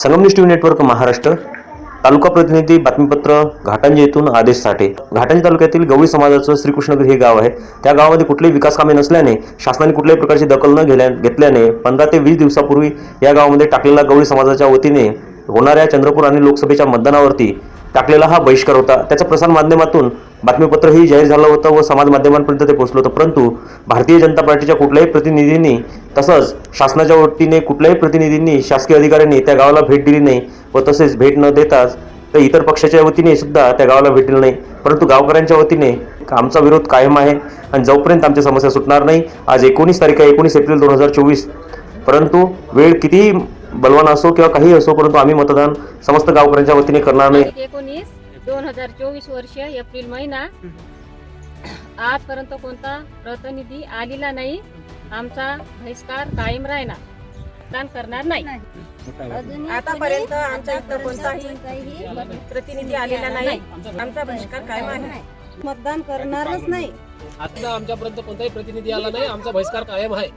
Sangamner TV network Maharashtra. तालुका प्रतिनिधी बातमीपत्र घाटंजी येथून आदेश साठे. घाटांजे तालुक्यातील गवळी समाजाचं श्रीकृष्णनगर हे गाव आहे. त्या गावामध्ये कुठलेही विकास कामे नसल्याने शासनाने कुठल्याही प्रकारची दखल न घेल्या घेतल्याने पंधरा ते वीस दिवसापूर्वी या गावामध्ये टाकलेला गवळी समाजाच्या वतीने होणाऱ्या चंद्रपूर आणि लोकसभेच्या मतदानावरती टाकलेला हा बहिष्कार होता. त्याचं प्रसार माध्यमातून बातमीपत्रही जाहीर झालं होतं व समाज माध्यमांपर्यंत ते पोहोचलं होतं. परंतु भारतीय जनता पार्टीच्या कुठल्याही प्रतिनिधींनी तसंच शासनाच्या वतीने कुठल्याही प्रतिनिधींनी शासकीय अधिकाऱ्यांनी त्या गावाला भेट दिली नाही व तसेच भेट न देताच तर इतर पक्षाच्या वतीने सुद्धा त्या गावाला भेट दिली नाही. परंतु गावकऱ्यांच्या वतीने आमचा विरोध कायम आहे आणि जोपर्यंत आमच्या समस्या सुटणार नाही आज एकोणीस तारीख आहे एकोणीस एप्रिल दोन हजार चोवीस. परंतु वेळ कितीही बलवान असो किंवा काही असो परंतु आम्ही मतदान समस्त गावकऱ्यांच्या वतीने करणार नाही. एकोणीस दोन हजार चोवीस वर्ष एप्रिल महिना. आजपर्यंत कोणता प्रतिनिधी आलेला नाही. आमचा बहिष्कार कायम राहणार. मतदान करणार नाही. आतापर्यंत आमच्या इथं कोणताही प्रतिनिधी आलेला नाही. आमचा बहिष्कार कायम आहे. मतदान करणारच नाही. आता आमच्यापर्यंत कोणताही प्रतिनिधी आला नाही. आमचा बहिष्कार कायम आहे.